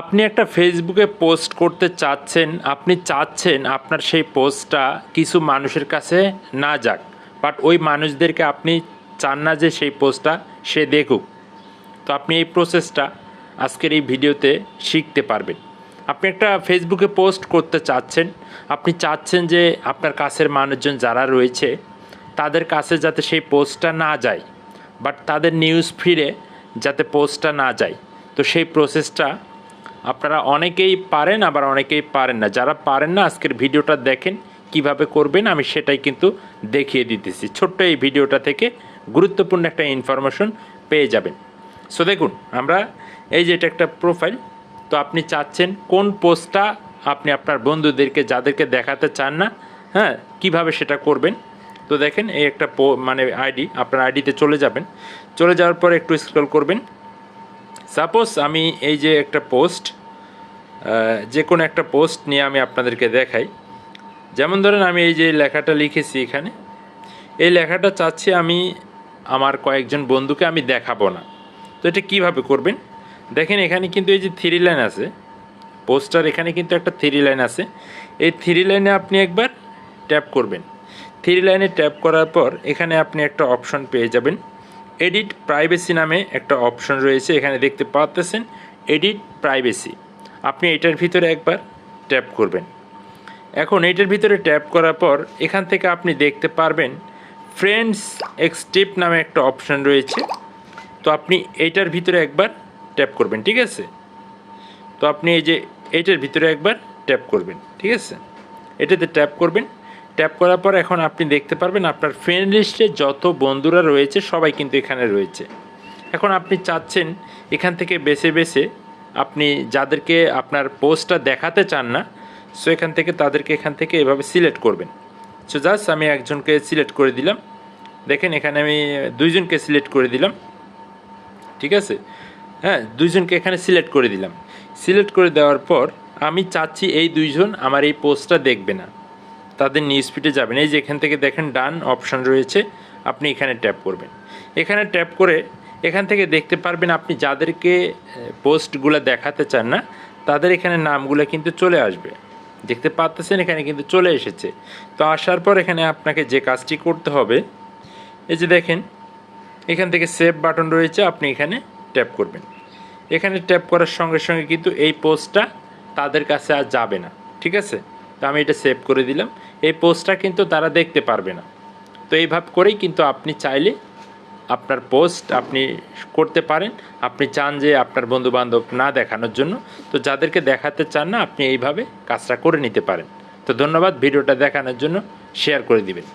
আপনি একটা ফেসবুকে পোস্ট করতে চাচ্ছেন, আপনি চাচ্ছেন আপনার সেই পোস্টটা কিছু মানুষের কাছে না যাক বাট ওই মানুষদেরকে আপনি চান না যে সেই পোস্টটা সে দেখুক। তো আপনি এই প্রসেসটা আজকের এই ভিডিওতে শিখতে পারবেন। আপনি একটা ফেসবুকে পোস্ট করতে চাচ্ছেন, আপনি চাচ্ছেন যে আপনার কাছের মানুষজন যারা রয়েছে, তাদের কাছে যাতে সেই পোস্টটা না যায় বাট তাদের নিউজ ফিরে যাতে পোস্টটা না যায়। তো সেই প্রসেসটা আপনারা অনেকেই পারেন, আবার অনেকেই পারেন না। যারা পারেন না, আজকের ভিডিওটা দেখেন, কীভাবে করবেন, আমি সেটাই কিন্তু দেখিয়ে দিতেছি। ছোট্ট এই ভিডিওটা থেকে গুরুত্বপূর্ণ একটা ইনফরমেশন পেয়ে যাবেন। সো দেখুন, আমরা এই যে এটা একটা প্রোফাইল তো আপনি চাচ্ছেন কোন পোস্টটা আপনি আপনার বন্ধুদেরকে, যাদেরকে দেখাতে চান না হ্যাঁ কীভাবে সেটা করবেন? তো দেখেন, এই একটা মানে আইডি আপনার আইডিতে চলে যাবেন। চলে যাওয়ার পর একটু স্ক্রল করবেন। সাপোজ আমি এই যে একটা পোস্ট যে কোনো একটা পোস্ট নিয়ে আমি আপনাদেরকে দেখাই। যেমন ধরেন আমি এই যে লেখাটা লিখেছি এখানে, এই লেখাটা চাচ্ছি আমি আমার কয়েকজন বন্ধুকে আমি দেখাবো না। তো এটা কীভাবে করবেন? দেখেন এখানে কিন্তু এই যে থ্রি লাইন আছে। পোস্টার এখানে কিন্তু একটা থ্রি লাইন আছে। এই থ্রি লাইনে আপনি একবার ট্যাপ করবেন। থ্রি লাইনে ট্যাপ করার পর এখানে আপনি একটা অপশন পেয়ে যাবেন। এডিট প্রাইভেসি নামে একটা অপশন রয়েছে, এখানে দেখতে পাচ্ছেন এডিট প্রাইভেসি আপনি এটার ভিতরে একবার ট্যাপ করবেন। এখন এটার ভিতরে ট্যাপ করার পর এখান থেকে আপনি দেখতে পারবেন ফ্রেন্ডস এক্সটিপ নামে একটা অপশন রয়েছে। তো আপনি এইটার ভিতরে একবার ট্যাপ করবেন, ঠিক আছে? তো আপনি এই যে এইটার ভিতরে একবার ট্যাপ করবেন, ঠিক আছে? এটাতে ট্যাপ করবেন। ট্যাপ করার পর এখন আপনি দেখতে পারবেন আপনার ফ্রেন্ড লিস্টে যত বন্ধুরা রয়েছে, সবাই কিন্তু এখানে রয়েছে। এখন আপনি চাচ্ছেন এখান থেকে বেছে বেছে আপনি যাদেরকে আপনার পোস্টটা দেখাতে চান না, সো এখান থেকে তাদেরকে এখান থেকে এভাবে সিলেক্ট করবেন। সো জাস্ট আমি একজনকে সিলেক্ট করে দিলাম। দেখেন এখানে আমি দুইজনকে সিলেক্ট করে দিলাম। ঠিক আছে? হ্যাঁ দুইজনকে এখানে সিলেক্ট করে দিলাম। সিলেক্ট করে দেওয়ার পর আমি চাচ্ছি এই দুইজন আমার এই পোস্টটা দেখবে না। তাদের নিউজ ফিটে যাবেন। এই যে এখান থেকে দেখেন, ডান অপশন রয়েছে, আপনি এখানে ট্যাপ করবেন। এখানে ট্যাপ করে এখান থেকে দেখতে পারবেন আপনি যাদেরকে পোস্টগুলো দেখাতে চান না, তাদের এখানে নামগুলো কিন্তু চলে আসবে। দেখতে পাচ্ছেন, এখানে কিন্তু চলে এসেছে। তো আসার পর এখানে আপনাকে যে কাজটি করতে হবে, এই যে দেখেন, এখান থেকে সেভ বাটন রয়েছে, আপনি এখানে ট্যাপ করবেন। এখানে ট্যাপ করার সঙ্গে সঙ্গে কিন্তু এই পোস্টটা তাদের কাছে আর যাবে না। ঠিক আছে? তো আমি এটা সেভ করে দিলাম। এই পোস্টটা কিন্তু তারা দেখতে পারবে না। তো এইভাবে করেই কিন্তু আপনি চাইলে আপনার পোস্ট আপনি করতে পারেন। আপনি চান যে আপনার বন্ধুবান্ধব না দেখানোর জন্য। তো যাদেরকে দেখাতে চান না, আপনি এইভাবে কাজটা করে নিতে পারেন। তো ধন্যবাদ ভিডিওটা দেখানোর জন্য। শেয়ার করে দিবেন।